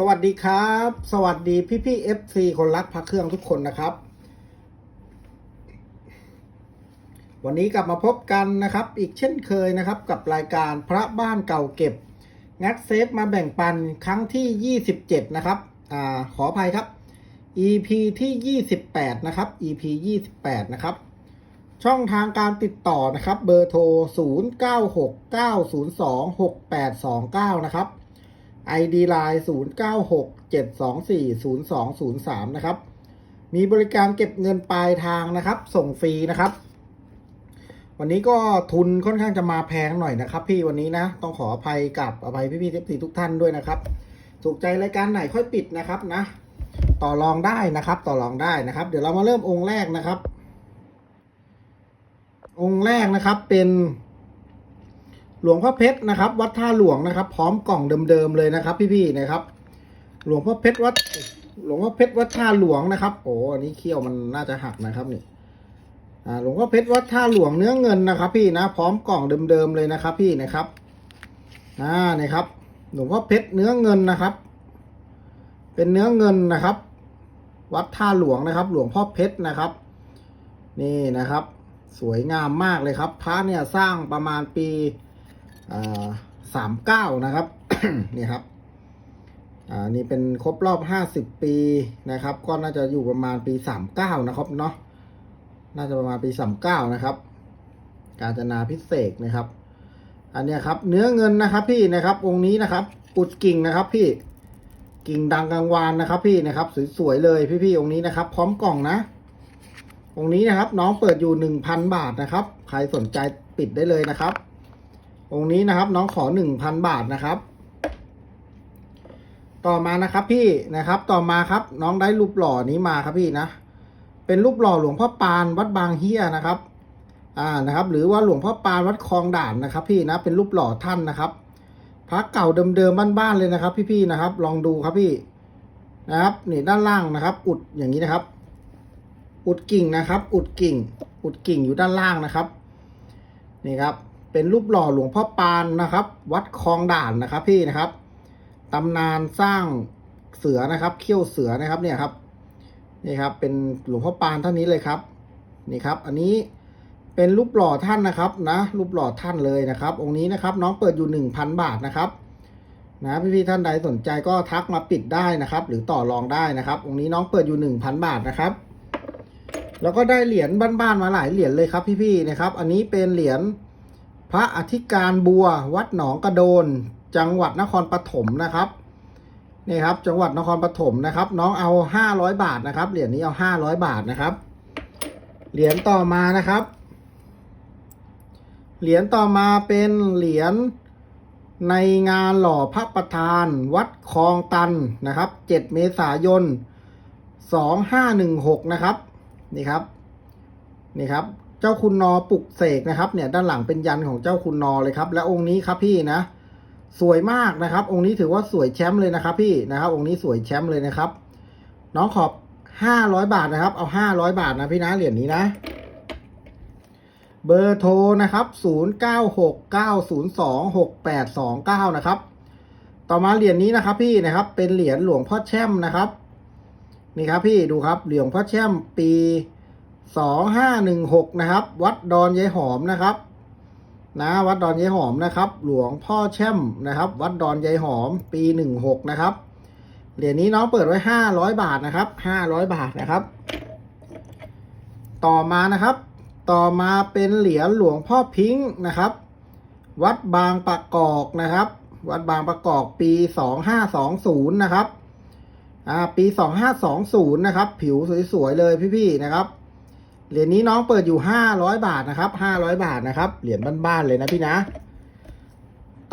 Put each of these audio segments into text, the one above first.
สวัสดีครับ สวัสดีพี่พี่เอฟซีคนรักพักเครื่องทุกคนนะครับ วันนี้กลับมาพบกันนะครับ อีกเช่นเคยนะครับ กับรายการพระบ้านเก่าเก็บ งัดเซฟมาแบ่งปันครั้งที่ 27 นะครับอ่าขออภัยครับ EP ที่ 28 นะครับ EP 28 นะครับ ช่องทางการติดต่อนะครับ เบอร์โทร 0969026829 นะครับ ID Line 0967240203 นะครับ มีบริการเก็บเงินปลายทางนะครับ ส่งฟรีนะครับ วันนี้ก็ทุนค่อนข้างจะมาแพงหน่อยนะครับ พี่วันนี้นะ ต้องขออภัยกับอภัยพี่พี่เทปสีทุกท่านด้วยนะครับถูกใจรายการไหนค่อยปิดนะครับนะ ต่อรองได้นะครับ ต่อรองได้นะครับ เดี๋ยวเรามาเริ่มองค์แรกนะครับ องค์แรกนะครับเป็น หลวงพ่อเพชรนะครับ วัดท่าหลวงนะครับ พร้อมกล่องเดิมๆเลยนะครับ พี่ๆนะครับ หลวงพ่อเพชรวัด หลวงพ่อเพชรวัดท่าหลวงนะครับโอ้อันนี้เขี้ยวมันน่าจะหักนะครับนี่อ่าหลวงพ่อเพชรวัดท่าหลวงเนื้อเงินนะครับ พี่นะ พร้อมกล่องเดิมๆเลยนะครับ พี่นะครับอ่านี่ครับ หลวงพ่อเพชรเนื้อเงินนะครับ เป็นเนื้อเงินนะครับ วัดท่าหลวงนะครับ หลวงพ่อเพชรนะครับ นี่นะครับ สวยงามมากเลยครับพระเนี่ยสร้างประมาณปี สามเก้านะครับ นี่ครับ อ่า นี่เป็นครบรอบห้าสิบปีนะครับ ก็น่าจะอยู่ประมาณปีสามเก้านะครับเนาะ น่าจะประมาณปีสามเก้านะครับ การจนาพิเศษนะครับ อันนี้ครับ เนื้อเงินนะครับ พี่นะครับองค์นี้นะครับอุดกิ่งนะครับพี่ กิ่งดังกลางวานนะครับ พี่นะครับ สวยๆเลยพี่ๆองค์นี้นะครับ พร้อมกล่องนะองค์นี้นะครับ น้องเปิดอยู่หนึ่งพันบาทนะครับ ใครสนใจปิดได้เลยนะครับ องค์นี้นะครับน้องขอหนึ่งพันบาทนะครับ ต่อมานะครับพี่นะครับต่อมาครับน้องได้รูปหล่อนี้มาครับพี่นะ เป็นรูปหล่อหลวงพ่อปานวัดบางเฮียนะครับอ่านะครับ หรือว่าหลวงพ่อปานวัดคลองด่านนะครับ พี่นะเป็นรูปหล่อท่านนะครับพระเก่าเดิมๆบ้านๆเลยนะครับ พี่ๆนะครับ ลองดูครับพี่นะครับนี่ด้านล่างนะครับ อุดอย่างนี้นะครับ อุดกิ่งนะครับ อุดกิ่ง อุดกิ่งอยู่ด้านล่างนะครับ นี่ครับ เป็นรูปหล่อหลวงพ่อปานนะครับ วัดคลองด่านนะครับ พี่นะครับตำนานสร้างเสือนะครับ เขี้ยวเสือนะครับเนี่ยครับนี่ครับ เป็นหลวงพ่อปานท่านนี้เลยครับ นี่ครับ อันนี้เป็นรูปหล่อท่านนะครับ นะรูปหล่อท่านเลยนะครับ องค์นี้นะครับ น้องเปิดอยู่หนึ่งพันบาทนะครับ นะพี่ๆท่านใดสนใจก็ทักมาปิดได้นะครับ หรือต่อรองได้นะครับ องค์นี้น้องเปิดอยู่หนึ่งพันบาทนะครับ แล้วก็ได้เหรียญบ้านๆมาหลายเหรียญเลยครับ พี่ๆนะครับ อันนี้เป็นเหรียญ พระอธิการบัววัดหนองกระโดน จังหวัดนครปฐมนะครับนี่ครับจังหวัดนครปฐมนะครับ น้องเอาห้าร้อยบาทนะครับเหรียญนี้เอาห้าร้อยบาทนะครับ เหรียญต่อมานะครับ เหรียญต่อมาเป็นเหรียญในงานหล่อพระประธาน วัดคลองตันนะครับเจ็ดเมษายนสองห้าหนึ่งหกนะครับนี่ครับนี่ครับ เจ้าคุณนอปลุกเสกนะครับ เนี่ยด้านหลังเป็นยันของเจ้าคุณนอเลยครับ และองค์นี้ครับพี่นะ สวยมากนะครับ องค์นี้ถือว่าสวยแชมป์เลยนะครับ พี่นะครับ องค์นี้สวยแชมป์เลยนะครับ น้องขอบห้าร้อยบาทนะครับ เอาห้าร้อยบาทนะพี่นะเหรียญนี้นะ เบอร์โทรนะครับศูนย์เก้าหกเก้าศูนย์สองหกแปดสองเก้านะครับ ต่อมาเหรียญนี้นะครับ พี่นะครับ เป็นเหรียญหลวงพ่อแช่มนะครับ นี่ครับพี่ดูครับเหรียญพ่อแช่มปี สองห้าหนึ่งหกนะครับ วัดดอนยายหอมนะครับ นะวัดดอนยายหอมนะครับ หลวงพ่อแช่มนะครับ วัดดอนยายหอม ปีหนึ่งหกนะครับเหรียญนี้น้องเปิดไว้ห้าร้อยบาทนะครับห้าร้อยบาทนะครับ ต่อมานะครับ ต่อมาเป็นเหรียญหลวงพ่อพิงค์นะครับ วัดบางปะกอกนะครับ วัดบางปะกอกปีสองห้าสองศูนย์นะครับอ่าปีสองห้าสองศูนย์นะครับ ผิวสวยๆเลยพี่ๆนะครับ เหรียญนี้น้องเปิดอยู่ห้าร้อยบาทนะครับห้าร้อยบาทนะครับ เหรียญบ้านๆเลยนะพี่นะ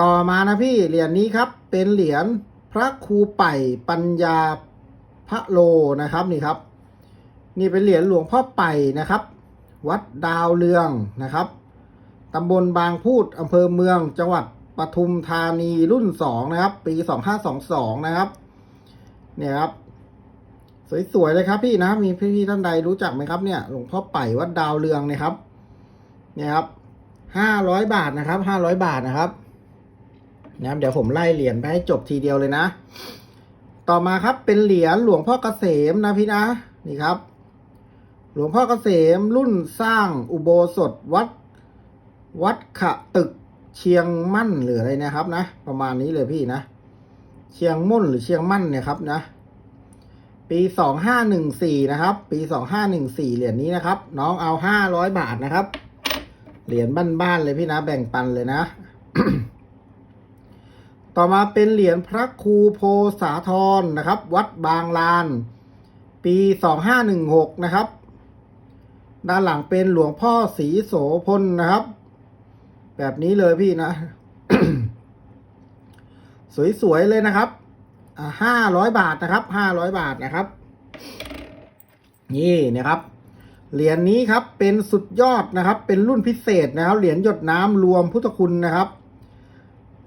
ต่อมานะพี่เหรียญนี้ครับ เป็นเหรียญพระครูไป่ปัญญาพระโลนะครับนี่ครับ นี่เป็นเหรียญหลวงพ่อไป่นะครับ วัดดาวเรืองนะครับตำบลบางพูดอำเภอเมือง จังหวัดปทุมธานีรุ่นสองนะครับ ปีสองห้าสองสองนะครับ เนี่ยครับ สวยๆเลยครับพี่นะมีพี่ๆท่านใดรู้จักไหมครับเนี่ยหลวงพ่อไป่วัดดาวเรืองนะครับ เนี่ยครับห้าร้อยบาทนะครับห้าร้อยบาทนะครับนะครับเดี๋ยวผมไล่เหรียญไปให้จบทีเดียวเลยนะ ต่อมาครับเป็นเหรียญหลวงพ่อเกษมนะพี่นะนี่ครับ หลวงพ่อเกษมรุ่นสร้างอุโบสถวัด วัดขะตึกเชียงมั่นหรืออะไรนะครับนะ ประมาณนี้เลยพี่นะ เชียงมุ่นหรือเชียงมั่นเนี่ยครับนะ ปีสองห้าหนึ่งสี่นะครับ ปีสองห้าหนึ่งสี่เหรียญนี้นะครับ น้องเอาห้าร้อยบาทนะครับ เหรียญบ้านๆเลยพี่นะ แบ่งปันเลยนะ ต่อมาเป็นเหรียญพระครูโพสาธรนะครับ วัดบางลาน ปีสองห้าหนึ่งหกนะครับ ด้านหลังเป็นหลวงพ่อศรีโสพลนะครับ แบบนี้เลยพี่นะ สวยๆเลยนะครับ ห้าร้อยบาทนะครับห้าร้อยบาทนะครับ นี่นะครับ เหรียญนี้ครับเป็นสุดยอดนะครับ เป็นรุ่นพิเศษนะครับ เหรียญหยดน้ำรวมพุทธคุณนะครับ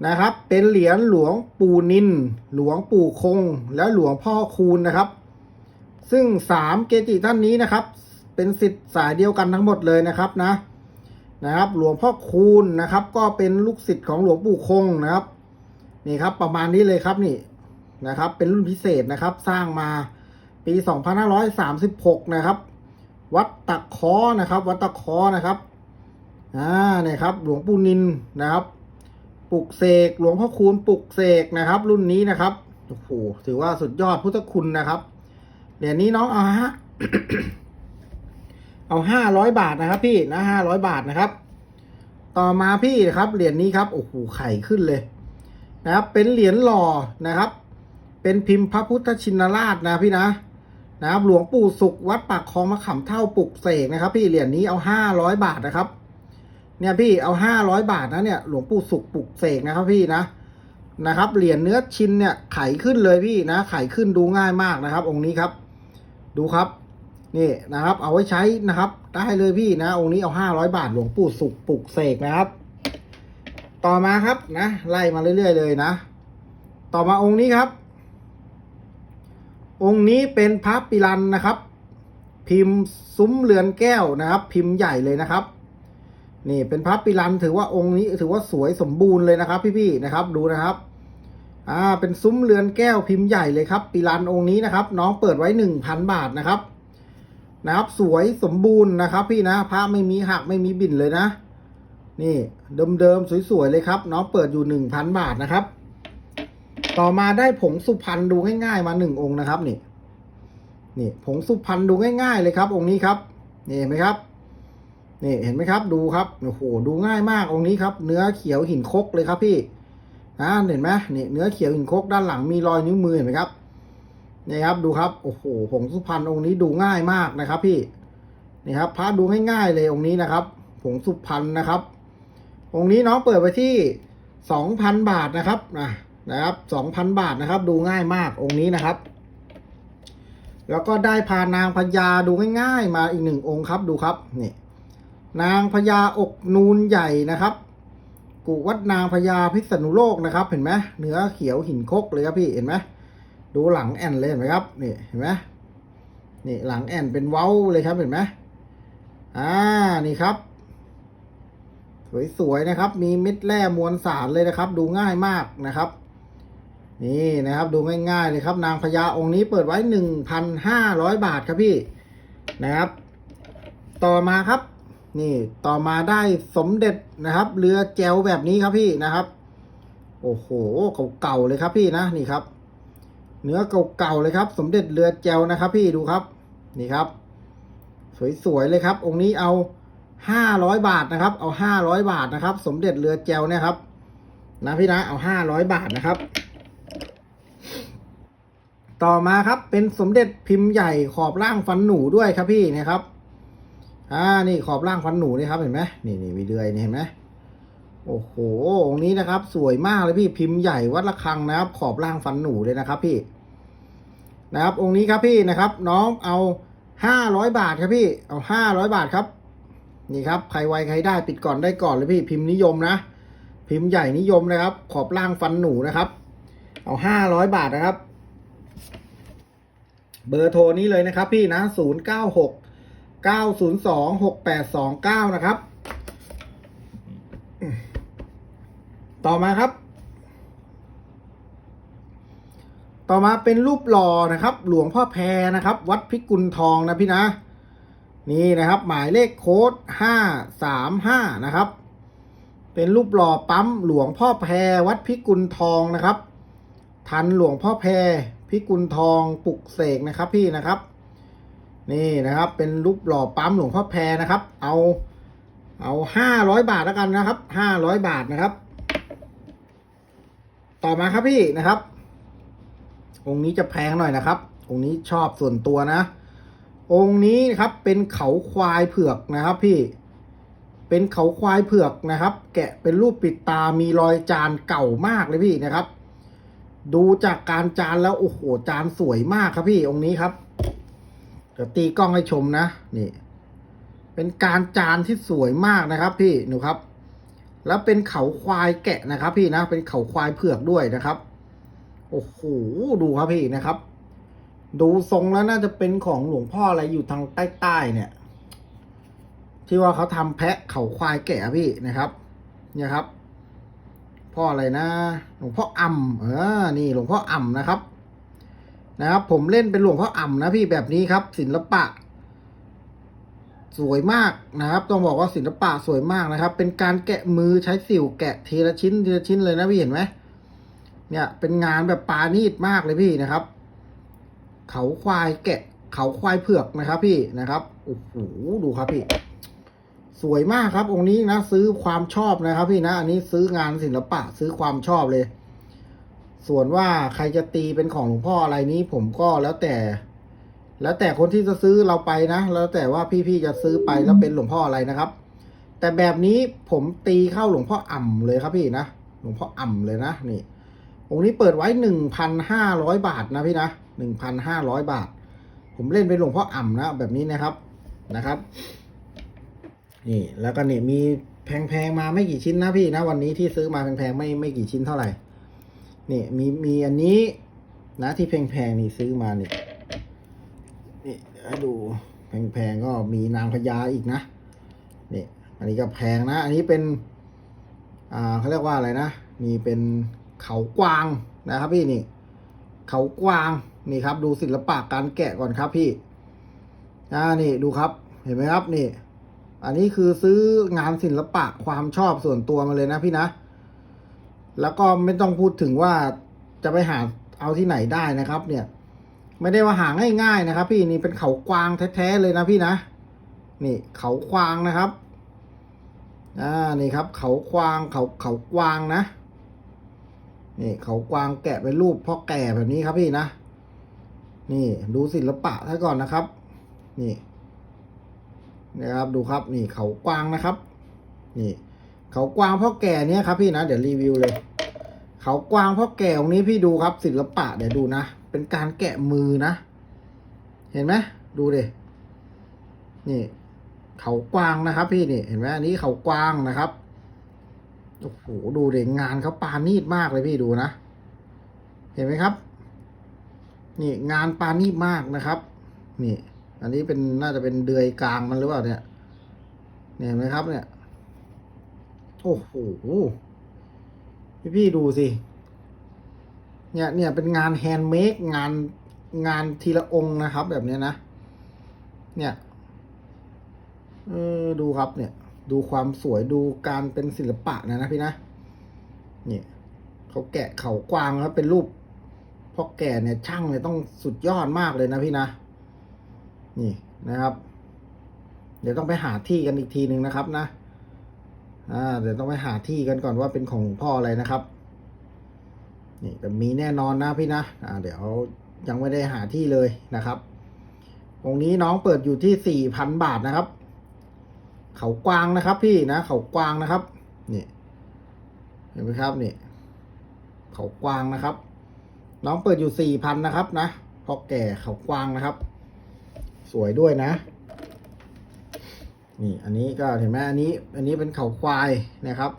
นะครับ เป็นเหรียญหลวงปู่นิน หลวงปู่คง และหลวงพ่อคูณนะครับ ซึ่งสามเกจิท่านนี้นะครับ เป็นสิทธิ์สายเดียวกันทั้งหมดเลยนะครับนะนะครับ หลวงพ่อคูณนะครับ ก็เป็นลูกศิษย์ของหลวงปู่คงนะครับ นี่ครับประมาณนี้เลยครับนี่ นะครับ เป็นรุ่นพิเศษนะครับ สร้างมาปี 2536 นะครับ วัดตะคอนะครับ วัดตะคอนะครับอ่าเนี่ยครับ หลวงปู่นินนะครับปลุกเสกหลวงพ่อคูณปลุกเสกนะครับ รุ่นนี้นะครับโอ้โหถือว่าสุดยอดพุทธคุณนะครับเหรียญนี้น้องเอาฮะเอาห้าร้อยบาทนะครับ พี่นะห้าร้อยบาทนะครับ ต่อมาพี่นะครับเหรียญนี้ครับโอ้โหไข่ขึ้นเลย นะครับ เป็นเหรียญหล่อนะครับ เป็นพิมพ์พระพุทธชินราชนะพี่นะนะครับหลวงปู่สุขวัดปากคลองมะขามเท่าปลุกเสกนะครับ พี่เหรียญนี้เอาห้าร้อยบาทนะครับ เนี่ยพี่เอาห้าร้อยบาทนะเนี่ยหลวงปู่สุขปลุกเสกนะครับพี่นะนะครับเหรียญเนื้อชินเนี่ยไขขึ้นเลยพี่นะไขขึ้นดูง่ายมากนะครับ องค์นี้ครับ ดูครับนี่นะครับ เอาไว้ใช้นะครับ ได้เลยพี่นะ องค์นี้เอาห้าร้อยบาทหลวงปู่สุขปลุกเสกนะครับ ต่อมาครับนะ ไล่มาเรื่อยๆเลยนะ ต่อมาองค์นี้ครับ องค์นี้เป็นพระปิรันนะครับ พิมพ์ซุ้มเรือนแก้วนะครับ พิมพ์ใหญ่เลยนะครับ นี่เป็นพระปิรันถือว่าองค์นี้ถือว่าสวยสมบูรณ์เลยนะครับ พี่ๆนะครับดูนะครับอ่าเป็นซุ้มเรือนแก้วพิมพ์ใหญ่เลยครับปิรันองค์นี้นะครับ น้องเปิดไว้หนึ่งพันบาทนะครับนะครับ สวยสมบูรณ์นะครับ พี่นะพระไม่มีหักไม่มีบิ่นเลยนะ นี่เดิมๆสวยๆเลยครับ น้องเปิดอยู่หนึ่งพันบาทนะครับ ต่อมาได้ผงสุพรรณดูง่ายๆมาหนึ่งองค์นะครับนี่นี่ผงสุพรรณดูง่ายๆเลยครับ องค์นี้ครับนี่เห็นไหมครับนี่เห็นไหมครับดูครับโอ้โหดูง่ายมากองค์นี้ครับ เนื้อเขียวหินคกเลยครับพี่นะเห็นไหมนี่เนื้อเขียวหินคกด้านหลังมีรอยนิ้วมือเห็นไหมครับนี่ครับดูครับโอ้โหผงสุพรรณองค์นี้ดูง่ายมากนะครับ พี่นี่ครับพระดูง่ายๆเลยองค์นี้นะครับผงสุพรรณนะครับองค์นี้น้องเปิดไปที่สองพันบาทนะครับนะ นะครับสองพันบาทนะครับ ดูง่ายมากองค์นี้นะครับ แล้วก็ได้พานางพญาดูง่ายๆ มาอีกหนึ่งองค์ครับดูครับนี่นางพญาอกนูนใหญ่นะครับกุวัดนางพญาพิษณุโลกนะครับ เห็นไหมเนื้อเขียวหินคกเลยครับพี่เห็นไหมดูหลังแอนเลยเห็นไหมครับนี่เห็นไหมนี่หลังแอนเป็นเว้าเลยครับเห็นไหมอ่านี่ครับสวยๆนะครับ มีเม็ดแร่มวลสารเลยนะครับ ดูง่ายมากนะครับ นี่นะครับดูง่ายๆเลยครับ นางพญาองค์นี้เปิดไว้หนึ่งพันห้าร้อยบาทครับพี่นะครับ ต่อมาครับ นี่ต่อมาได้สมเด็จนะครับ เรือแจวแบบนี้ครับพี่นะครับ โอ้โหเก่าๆเลยครับพี่นะนี่ครับ เนื้อเก่าๆเลยครับ สมเด็จเรือแจวนะครับ พี่ดูครับนี่ครับ สวยๆเลยครับ องค์นี้เอาห้าร้อยบาทนะครับ เอาห้าร้อยบาทนะครับ สมเด็จเรือแจวเนี่ยครับ นะพี่นะเอาห้าร้อยบาทนะครับ ต่อมาครับเป็นสมเด็จพิมพ์ใหญ่ขอบล่างฟันหนูด้วยครับพี่นะครับอ่านี่ขอบล่างฟันหนูนี่ครับเห็นไหมนี่นี่มีเดือยนี่เห็นไหมโอ้โหองนี้นะครับ สวยมากเลยพี่พิมพ์ใหญ่วัดระฆังนะครับ ขอบล่างฟันหนูเลยนะครับพี่ นะครับ องค์นี้ครับพี่นะครับ น้องเอาห้าร้อยบาทครับพี่ เอาห้าร้อยบาทครับ นี่ครับใครไวใครได้ปิดก่อนได้ก่อนเลยพี่ พิมพ์นิยมนะ พิมพ์ใหญ่นิยมนะครับ ขอบล่างฟันหนูนะครับ เอาห้าร้อยบาทนะครับ เบอร์โทรนี้เลยนะครับพี่นะศูนย์เก้าหกเก้าศูนย์สองหกแปดสองเก้านะครับ ต่อมาครับ ต่อมาเป็นรูปหล่อนะครับ หลวงพ่อแพรนะครับ วัดพิกุลทองนะพี่นะ นี่นะครับ หมายเลขโค้ดห้าสามห้านะครับ เป็นรูปหล่อปั๊มหลวงพ่อแพรวัดพิกุลทองนะครับ ทันหลวงพ่อแพร พิกุลทองปลุกเสกนะครับพี่นะครับ นี่นะครับเป็นรูปหล่อปั๊มหลวงพ่อแพรนะครับ เอาเอาห้าร้อยบาทแล้วกันนะครับห้าร้อยบาทนะครับ ต่อมาครับพี่นะครับ องค์นี้จะแพงหน่อยนะครับ องค์นี้ชอบส่วนตัวนะ องค์นี้ครับเป็นเขาควายเผือกนะครับพี่ เป็นเขาควายเผือกนะครับ แกะเป็นรูปปิดตามีรอยจานเก่ามากเลยพี่นะครับ ดูจากการจานแล้ว โอ้โห จานสวยมากครับพี่องค์นี้ครับเดี๋ยวตีกล้องให้ชมนะ นี่ เป็นการจานที่สวยมากนะครับ พี่หนูครับ แล้วเป็นเขาควายแกะนะครับ พี่นะ เป็นเขาควายเผือกด้วยนะครับ โอ้โห ดูครับพี่นะครับ ดูทรงแล้วน่าจะเป็นของหลวงพ่ออะไรอยู่ทางใต้ๆเนี่ย ที่ว่าเขาทำแพะเขาควายแกะพี่นะครับ เนี่ยครับ พ่ออะไรนะ หลวงพ่ออ่ำเออนี่หลวงพ่ออ่ำนะครับ นะครับ ผมเล่นเป็นหลวงพ่ออ่ำนะพี่แบบนี้ครับ ศิลปะ สวยมากนะครับ ต้องบอกว่าศิลปะสวยมากนะครับ เป็นการแกะมือใช้สิวแกะทีละชิ้นทีละชิ้นเลยนะพี่เห็นไหมเนี่ย เป็นงานแบบปานีตมากเลยพี่นะครับ เขาควายแกะเขาควายเผือกนะครับ พี่นะครับโอ้โหดูครับพี่ สวยมากครับองค์นี้นะซื้อความชอบนะครับ พี่นะ อันนี้ซื้องานศิลปะซื้อความชอบเลย ส่วนว่าใครจะตีเป็นของหลวงพ่ออะไรนี้ ผมก็แล้วแต่ แล้วแต่คนที่จะซื้อเราไปนะ แล้วแต่ว่าพี่ๆจะซื้อไปแล้วเป็นหลวงพ่ออะไรนะครับ แต่แบบนี้ผมตีเข้าหลวงพ่ออ่ำเลยครับพี่นะหลวงพ่ออ่ำเลยนะนี่ องค์นี้เปิดไว้หนึ่งพันห้าร้อยบาทนะพี่นะหนึ่งพันห้าร้อยบาท ผมเล่นเป็นหลวงพ่ออ่ำนะแบบนี้นะครับนะครับ นี่ แล้วก็นี่มีแพงๆมาไม่กี่ชิ้นนะพี่นะ วันนี้ที่ซื้อมาแพงๆไม่ไม่กี่ชิ้นเท่าไหร่ นี่มีมีอันนี้นะที่แพงๆนี่ซื้อมานี่นี่ให้ดูแพงๆก็มีนางพญาอีกนะนี่อันนี้ก็แพงนะ อันนี้เป็น อ่าเขาเรียกว่าอะไรนะนี่เป็นเขากวางนะครับพี่นี่ เขากวางนี่ครับ ดูศิลปะการแกะก่อนครับพี่อ่านี่ดูครับ เห็นไหมครับนี่ อันนี้คือซื้องานศิลปะความชอบส่วนตัวมาเลยนะพี่นะ แล้วก็ไม่ต้องพูดถึงว่าจะไปหาเอาที่ไหนได้นะครับ เนี่ย ไม่ได้ว่าหาง่ายๆนะครับ พี่นี่เป็นเขากวางแท้ๆเลยนะพี่นะ นี่เขากวางนะครับอ่านี่ครับ เขากวางเขาเขากวางนะนี่เขากวางแกะเป็นรูปพ่อแก่แบบนี้ครับพี่นะ นี่ดูศิลปะท่าก่อนนะครับ นี่ นะครับดูครับนี่เขากวางนะครับ นี่ เขากวางพ่อแก่เนี้ยครับพี่นะเดี๋ยวรีวิวเลย เขากวางพ่อแก่องนี้พี่ดูครับศิลปะเดี๋ยวดูนะ เป็นการแกะมือนะ เห็นไหมดูเดินี่ เขากวางนะครับ พี่นี่เห็นไหมอันนี้เขากวางนะครับโอ้โหดูเด็งานเขาปานีตมากเลยพี่ดูนะ เห็นไหมครับ นี่งานปานีตมากนะครับ นี่ อันนี้เป็นน่าจะเป็นเดือยกลางมันหรือเปล่าเนี่ยเนี่ยเห็นไหมครับเนี่ย โอ้โหพี่พี่ดูสิ เนี่ยเนี่ยเป็นงานแฮนด์เมดงานงานทีละองค์นะครับ แบบเนี้ยนะ เนี่ยเออดูครับเนี่ย ดูความสวยดูการเป็นศิลปะนะนะพี่นะเนี่ยเขาแกะเขากวางครับเป็นรูปพ่อแก่เนี่ยช่างเนี่ยต้องสุดยอดมากเลยนะพี่นะ นี่นะครับ เดี๋ยวต้องไปหาที่กันอีกทีหนึ่งนะครับนะ อ่า เดี๋ยวต้องไปหาที่กันก่อนว่าเป็นของพ่ออะไรนะครับ นี่แต่มีแน่นอนนะพี่นะ อ่า เดี๋ยวยังไม่ได้หาที่เลยนะครับองค์นี้น้องเปิดอยู่ที่สี่พันบาทนะครับ เขากวางนะครับ พี่นะ เขากวางนะครับ นี่ เห็นไหมครับนี่ เขากวางนะครับ น้องเปิดอยู่สี่พันนะครับ นะพอแก่เขากวางนะครับ สวยด้วยนะ นี่อันนี้ก็เห็นไหมอันนี้ อันนี้เป็นเขาควายนะครับ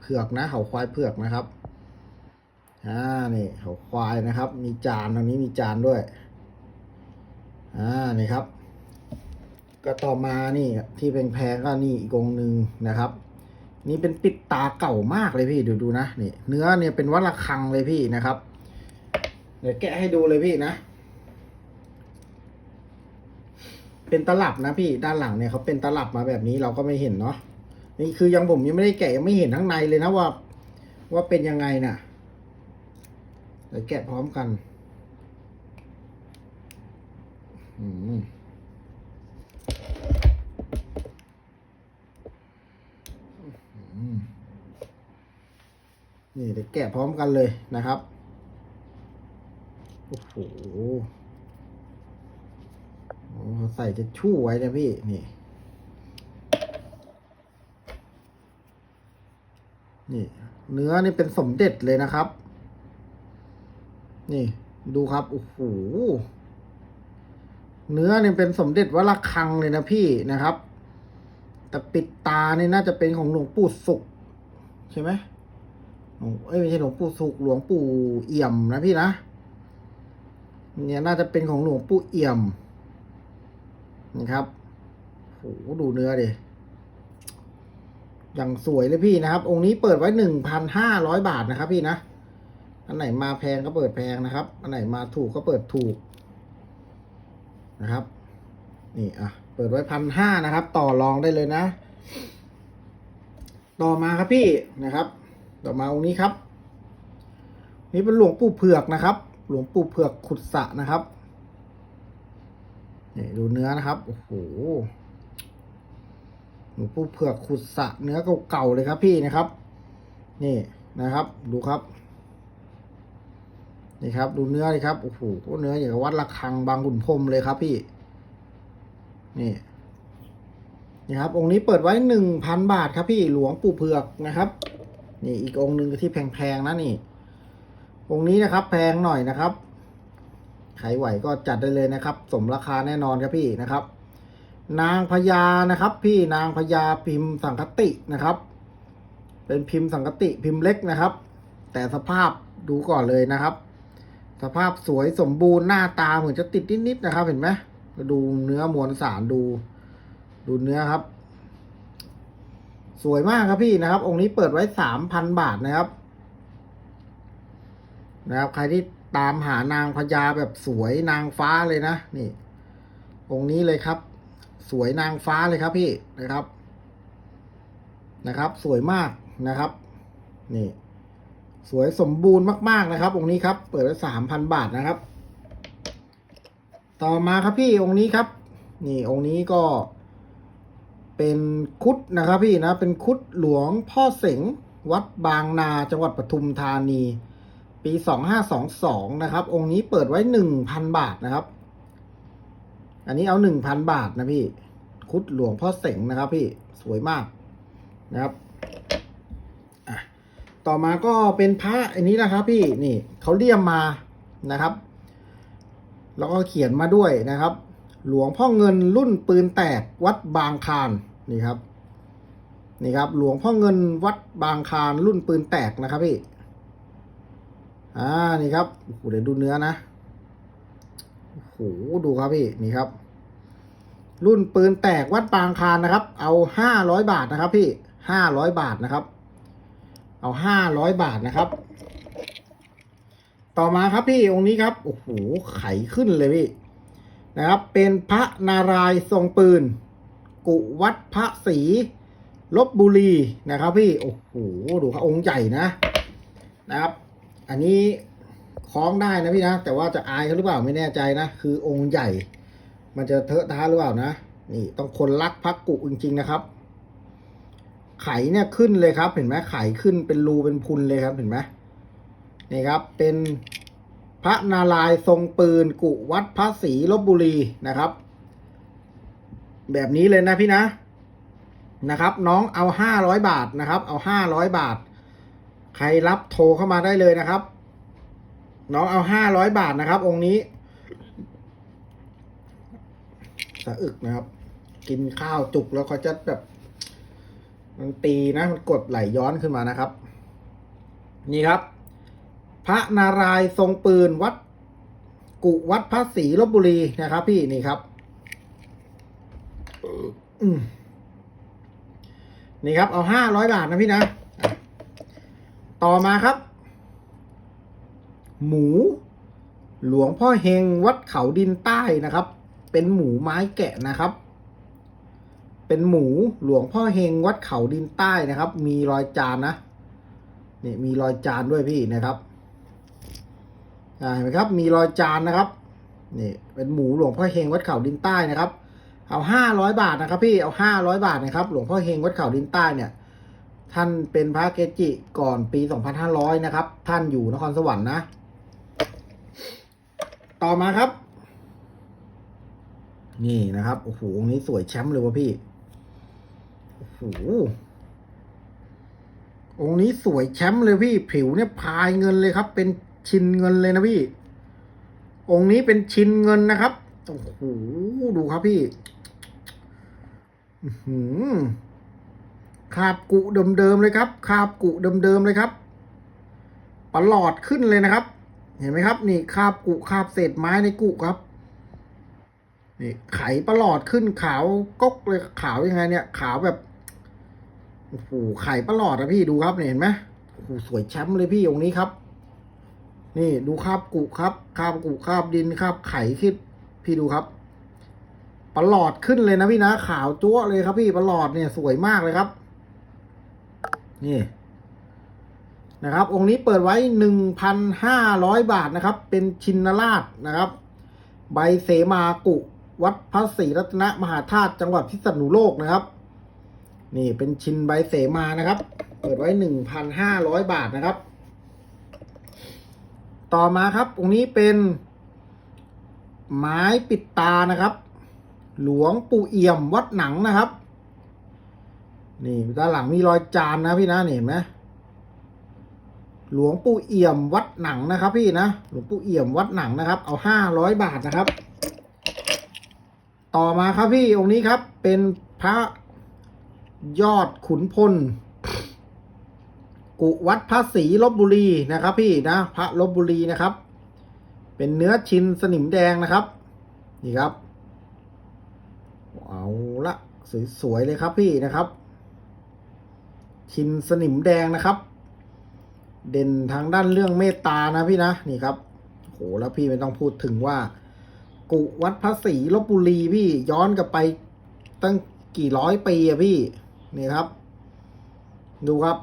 เผือกนะเขาควายเผือกนะครับอ่านี่เขาควายนะครับ มีจานตรงนี้มีจานด้วยอ่านี่ครับ ก็ต่อมานี่ที่แพงก็นี่อีกองหนึ่งนะครับ นี่เป็นปิดตาเก่ามากเลยพี่ดูดูนะนี่เนื้อเนี่ยเป็นวัดระฆังเลยพี่นะครับ เดี๋ยวแกะให้ดูเลยพี่นะ เป็นตลับนะพี่ด้านหลังเนี่ยเขาเป็นตลับมาแบบนี้เราก็ไม่เห็นเนาะนี่คือยังผมยังไม่ได้แกะยังไม่เห็นข้างในเลยนะว่า ว่าเป็นยังไงน่ะเดี๋ยวแกะพร้อมกันอืมนี่เดี๋ยวแกะพร้อมกันเลยนะครับ โอ้โห ใส่จะชู่ไว้นะพี่ นี่ นี่ เนื้อนี่เป็นสมเด็จเลยนะครับ นี่ ดูครับ โอ้โห เนื้อเนี่ยเป็นสมเด็จวัดระฆังเลยนะพี่นะครับ แต่ปิดตานี่น่าจะเป็นของหลวงปู่สุข ใช่ไหมเอ้ยไม่ใช่หลวงปู่สุขหลวงปู่เอี่ยมนะพี่นะเนี่ยน่าจะเป็นของหลวงปู่เอี่ยม นะครับโหดูเนื้อดิอย่างสวยเลยพี่นะครับ องค์นี้เปิดไว้หนึ่งพันห้าร้อยบาทนะครับ พี่นะ อันไหนมาแพงก็เปิดแพงนะครับ อันไหนมาถูกก็เปิดถูกนะครับ นี่อะ เปิดไว้พันห้านะครับ ต่อรองได้เลยนะ ต่อมาครับพี่นะครับ ต่อมาองค์นี้ครับ นี่เป็นหลวงปู่เผือกนะครับ หลวงปู่เผือกขุดสระนะครับ นี่ดูเนื้อนะครับ โอ้โหหลวงปู่เผือกขุดสะเนื้อเก่าๆเลยครับพี่นะครับ นี่นะครับ ดูครับ นี่ครับ ดูเนื้อเลยครับ โอ้โหเนื้ออย่างวัดระฆังบางขุนพรมเลยครับพี่ นี่นี่ครับ องค์นี้เปิดไว้หนึ่งพันบาทครับพี่หลวงปู่เผือกนะครับ นี่อีกองค์หนึ่งที่แพงๆนะนี่ องค์นี้นะครับ แพงหน่อยนะครับ ใครไหวก็จัดได้เลยนะครับ สมราคาแน่นอนครับพี่นะครับ นางพญานะครับ พี่นางพญาพิมพ์สังคตินะครับ เป็นพิมพ์สังคติพิมพ์เล็กนะครับ แต่สภาพดูก่อนเลยนะครับ สภาพสวยสมบูรณ์หน้าตาเหมือนจะติดนิดๆนะครับ เห็นไหมดูเนื้อมวลสารดู ดูเนื้อครับ สวยมากครับพี่นะครับ องค์นี้เปิดไว้สามพันบาทนะครับ นะครับ ใครที่ ตามหานางพญาแบบสวยนางฟ้าเลยนะนี่ องค์นี้เลยครับ สวยนางฟ้าเลยครับพี่นะครับนะครับ สวยมากนะครับ นี่ สวยสมบูรณ์มากๆนะครับ องค์นี้ครับ เปิดไว้สามพันบาทนะครับ ต่อมาครับพี่องค์นี้ครับ นี่องค์นี้ก็เป็นคุดนะครับพี่นะ เป็นคุดหลวงพ่อเสงวัดบางนาจังหวัดปทุมธานี ปีสองห้าสองสองนะครับ องค์นี้เปิดไว้หนึ่งพันบาทนะครับ อันนี้เอาหนึ่งพันบาทนะพี่ คุดหลวงพ่อเสงนะครับ พี่ สวยมากนะครับต่อมาก็เป็นพระอันนี้นะครับ พี่ นี่เขาเลี่ยมมานะครับ แล้วก็เขียนมาด้วยนะครับ หลวงพ่อเงินรุ่นปืนแตกวัดบางคานนี่ครับ นี่ครับ หลวงพ่อเงินวัดบางคานรุ่นปืนแตกนะครับพี่ อ่านี่ครับโอ้เดี๋ยวดูเนื้อนะโอ้โหดูครับพี่นี่ครับ รุ่นปืนแตกวัดบางคานนะครับ เอาห้าร้อยบาทนะครับ พี่ห้าร้อยบาทนะครับ เอาห้าร้อยบาทนะครับ ต่อมาครับพี่องค์นี้ครับโอ้โหไขขึ้นเลยพี่นะครับ เป็นพระนารายณ์ทรงปืน กุวัดพระศรีลบบุรีนะครับ พี่โอ้โหดูครับองค์ใหญ่นะนะครับ อันนี้คล้องได้นะพี่นะ แต่ว่าจะอายเขาหรือเปล่าไม่แน่ใจนะ คือองค์ใหญ่ มันจะเทอะท้าหรือเปล่านะ นี่ต้องคนรักพักกุจริง ๆ นะครับ ไข่เนี่ยขึ้นเลยครับ เห็นไหมไข่ขึ้นเป็นรูเป็นพุนเลยครับเห็นไหมนี่ครับ เป็นพระนารายณ์ทรงปืนกุวัดพระศรีลบบุรีนะครับ แบบนี้เลยนะพี่นะนะครับ น้องเอาห้าร้อยบาทนะครับ เอาห้าร้อยบาท ใครรับโทรเข้ามาได้เลยนะครับ น้องเอาห้าร้อยบาทนะครับ องค์นี้สะอึกนะครับ กินข้าวจุกแล้วเขาจะแบบมันตีนะมันกดไหลย้อนขึ้นมานะครับ นี่ครับ พระนารายณ์ทรงปืนวัด กุวัดพระศรีลบบุรีนะครับ พี่นี่ครับนี่ครับ เอาห้าร้อยบาทนะพี่นะ ต่อมาครับ หมู หลวงพ่อเฮงวัดเขาดินใต้นะครับ เป็นหมูไม้แกะนะครับ เป็นหมูหลวงพ่อเฮงวัดเขาดินใต้นะครับ มีรอยจานนะนี่มีรอยจานด้วยพี่นะครับเห็นไหมครับ มีรอยจานนะครับนี่เป็นหมูหลวงพ่อเฮงวัดเขาดินใต้นะครับ เอาห้าร้อยบาทนะครับ พี่เอาห้าร้อยบาทนะครับ หลวงพ่อเฮงวัดเขาดินใต้เนี่ย ท่านเป็นพระเกจิก่อนปี 2500 นะครับ ท่านอยู่นครสวรรค์นะ ต่อมาครับ นี่นะครับ โอ้โหองนี้สวยแชมป์เลยวะพี่ โอ้โหองนี้สวยแชมป์เลยพี่ ผิวเนี่ยพายเงินเลยครับ เป็นชินเงินเลยนะพี่ องนี้เป็นชินเงินนะครับ โอ้โห ดูครับพี่ อือหือ คาบกุเดิมๆเลยครับคาบกุเดิมๆเลยครับปลอดขึ้นเลยนะครับ เห็นไหมครับ นี่คาบกุคาบเศษไม้ในกุครับนี่ไขประหลอดขึ้นขาวก๊กเลยขาวยังไงเนี่ย ขาวแบบโอ้โหไข่ประหลอดอะพี่ดูครับเนี่ยเห็นไหมโอ้โหสวยแชมป์เลยพี่องค์นี้ครับ นี่ดูคาบกุครับคาบกุคาบดินคาบไข่ขึ้นพี่ดูครับประหลอดขึ้นเลยนะพี่นะขาวจั๊วเลยครับพี่ประหลอดเนี่ยสวยมากเลยครับ นี่นะครับ องค์นี้เปิดไว้หนึ่งพันห้าร้อยบาทนะครับ เป็นชินราชนะครับ ใบเสมากุ วัดพระศรีรัตนมหาธาตุจังหวัดพิษณุโลกนะครับ นี่เป็นชินใบเสมานะครับ เปิดไว้หนึ่งพันห้าร้อยบาทนะครับ ต่อมาครับ องค์นี้เป็นไม้ปิดตานะครับ หลวงปู่เอี่ยมวัดหนังนะครับ นี่ด้านหลังมีรอยจานนะพี่นะนี่เห็นไหมหลวงปู่เอี่ยมวัดหนังนะครับ พี่นะหลวงปู่เอี่ยมวัดหนังนะครับ เอาห้าร้อยบาทนะครับ ต่อมาครับพี่องค์นี้ครับ เป็นพระยอดขุนพล กุวัดพระศรีลบบุรีนะครับ พี่นะพระลบบุรีนะครับ เป็นเนื้อชินสนิมแดงนะครับ นี่ครับเอาละสวยๆเลยครับพี่นะครับ ชินสนิมแดงนะครับ เด่นทางด้านเรื่องเมตตานะพี่นะนี่ครับโหแล้วพี่ไม่ต้องพูดถึงว่า กุวัดพระศรีลบบุรีพี่ย้อนกลับไปตั้งกี่ร้อยปีอะพี่นี่ครับ ดูครับ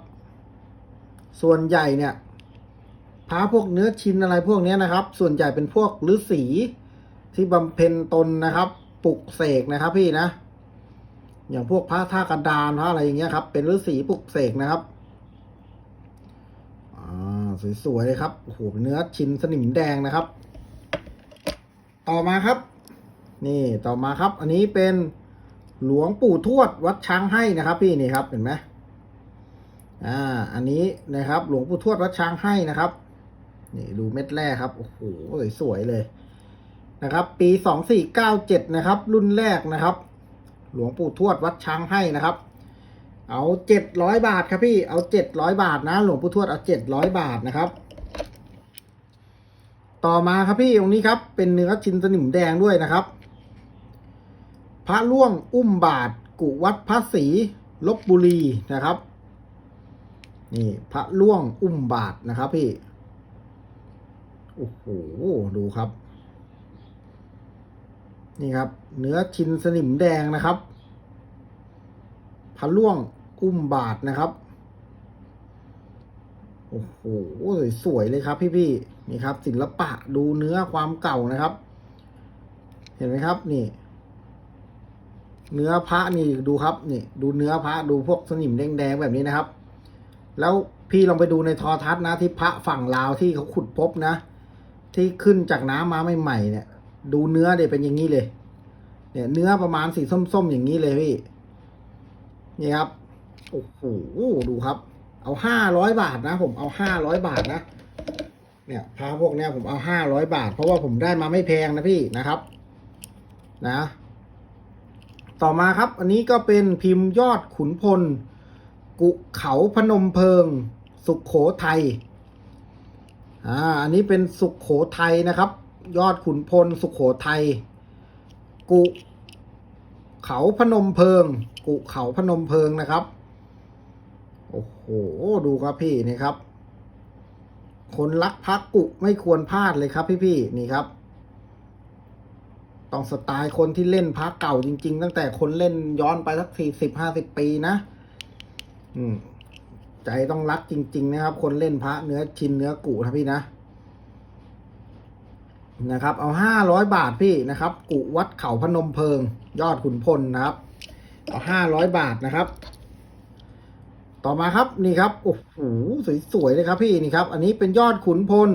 ส่วนใหญ่เนี่ยพระพวกเนื้อชิ้นอะไรพวกนี้นะครับ ส่วนใหญ่เป็นพวกฤาษีที่บำเพ็ญตนนะครับ ปลุกเสกนะครับพี่นะ อย่างพวกพระท่ากระดานพระอะไรอย่างเงี้ยครับ เป็นฤาษีปลุกเสกนะครับอ่าสวยๆเลยครับโอ้โหเนเนื้อชิ้นสนิมแดงนะครับ ต่อมาครับ นี่ต่อมาครับ อันนี้เป็นหลวงปู่ทวดวัดช้างให้นะครับ พี่นี่ครับเห็นไหมอ่า อันนี้นะครับ หลวงปู่ทวดวัดช้างให้นะครับนี่ดูเม็ดแรกครับโอ้โหสวยๆเลยนะครับ ปีสองสี่เก้าเจ็ดนะครับ รุ่นแรกนะครับ หลวงปู่ทวดวัดช้างให้นะครับ เอาเจ็ดร้อยบาทครับพี่ เอาเจ็ดร้อยบาทนะ หลวงปู่ทวดเอาเจ็ดร้อยบาทนะครับ ต่อมาครับพี่ตรงนี้ครับเป็นเนื้อชินสนิมแดงด้วยนะครับ พระล่วงอุ้มบาท กุวัดพระศรีลบบุรีนะครับ นี่พระล่วงอุ้มบาทนะครับพี่ โอ้โห ดูครับ นี่ครับ เนื้อชินสนิมแดงนะครับพะล่วงอุ้มบาทนะครับโอ้โหสวยเลยครับ พี่ๆนี่ครับ ศิลปะดูเนื้อความเก่านะครับ เห็นไหมครับ นี่ เนื้อพระนี่ดูครับ นี่ ดูเนื้อพระดูพวกสนิมแดงๆแบบนี้นะครับ แล้วพี่ลองไปดูในทอทัศน์นะที่พระฝั่งลาวที่เขาขุดพบนะ ที่ขึ้นจากน้ำมาใหม่ๆเนี่ย ดูเนื้อเดี๋ยเป็นอย่างนี้เลย เนี่ย เนื้อประมาณสีส้มๆอย่างนี้เลยพี่ นี่ครับ โอ้โห ดูครับ เอาห้าร้อยบาทนะ ผมเอาห้าร้อยบาทนะ เนี่ยพระพวกเนี้ยผมเอาห้าร้อยบาท เพราะว่าผมได้มาไม่แพงนะพี่นะครับ นะ ต่อมาครับ อันนี้ก็เป็นพิมพ์ยอดขุนพล กุเขาพนมเพิง สุขโขทัยอ่า อันนี้เป็นสุขโขทัยนะครับ ยอดขุนพลสุขโขทัย กุ เขาพนมเพิง กุเขาพนมเพิงนะครับ โอ้โห ดูครับพี่นี่ครับ คนรักพักกุไม่ควรพลาดเลยครับพี่ๆนี่ครับ ต้องสไตล์คนที่เล่นพักเก่าจริง ๆ ตั้งแต่คนเล่นย้อนไปสักสี่สิบห้าสิบปีนะ อืม ใจต้องรักจริง ๆ นะครับ คนเล่นพระเนื้อชินเนื้อกุนะพี่นะ นะครับ เอาห้าร้อยบาทพี่นะครับ กุวัดเขาพนมเพิง ยอดขุนพลนะครับ เอาห้าร้อยบาทนะครับ ต่อมาครับนี่ครับโอ้โหสวยๆเลยครับพี่นี่ครับ อันนี้เป็นยอดขุนพล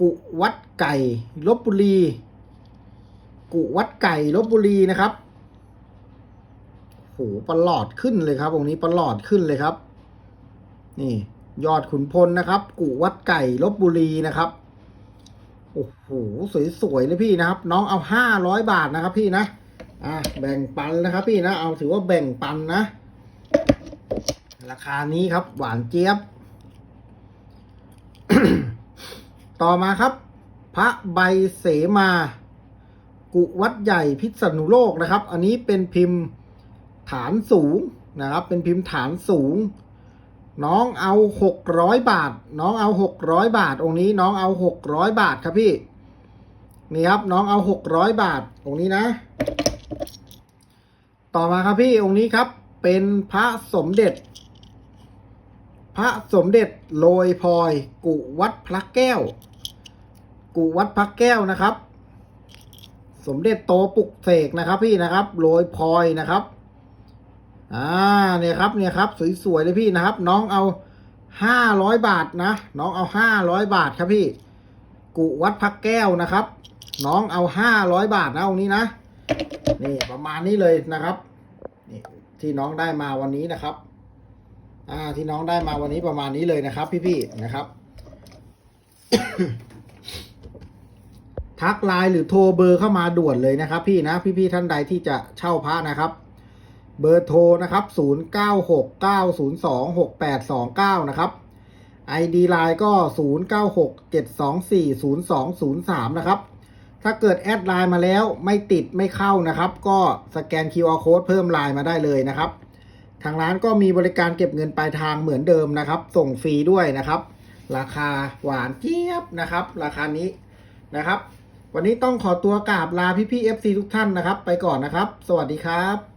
กุวัดไก่ลบบุรี กุวัดไก่ลบบุรีนะครับโอ้โหประหลอดขึ้นเลยครับองนี้ประหลอดขึ้นเลยครับ นี่ ยอดขุนพลนะครับ กุวัดไก่ลบบุรีนะครับ โอ้โหสวยๆเลยพี่นะครับ น้องเอาห้าร้อยบาทนะครับพี่นะอะแบ่งปันนะครับพี่นะเอาถือว่าแบ่งปันนะ ราคานี้ครับ หวานเจี๊ยบ ต่อมาครับ พระใบเสมา กุวัดใหญ่พิษณุโลกนะครับ อันนี้เป็นพิมพ์ฐานสูงนะครับ เป็นพิมพ์ฐานสูง น้องเอาหกร้อยบาท น้องเอาหกร้อยบาท องค์นี้น้องเอาหกร้อยบาทครับพี่นี่ครับน้องเอาหกร้อยบาท องค์นี้นะ ต่อมาครับพี่องค์นี้ครับ เป็นพระสมเด็จ พระสมเด็จโรยพลอยกุวัดพระแก้ว กุวัดพระแก้วนะครับ สมเด็จโตปุกเสกนะครับพี่นะครับโรยพลอยนะครับ อ่าเนี่ยครับเนี่ยครับสวยๆเลยพี่นะครับ น้องเอาห้าร้อยบาทนะน้องเอาห้าร้อยบาทครับพี่ กุวัดพระแก้วนะครับ น้องเอาห้าร้อยบาทนะองนี้นะนี่ประมาณนี้เลยนะครับนี่ที่น้องได้มาวันนี้นะครับ อ่าที่น้องได้มาวันนี้ประมาณนี้เลยนะครับ พี่ๆนะครับ ทักไลน์หรือโทรเบอร์เข้ามาด่วนเลยนะครับ พี่นะพี่ๆท่านใดที่จะเช่าพระนะครับ เบอร์โทรนะครับ 0969026829 นะครับ ID ไลน์ก็ 0967240203 นะครับ ถ้าเกิดแอดไลน์มาแล้วไม่ติดไม่เข้านะครับ ก็สแกน QR code เพิ่มไลน์มาได้เลยนะครับ ทางร้านก็มีบริการเก็บเงินปลายทางเหมือนเดิมนะครับ ส่งฟรีด้วยนะครับ ราคาหวานเจี๊ยบนะครับ ราคานี้นะครับ วันนี้ต้องขอตัวกราบลาพี่พี่ FC ทุกท่านนะครับ ไปก่อนนะครับ สวัสดีครับ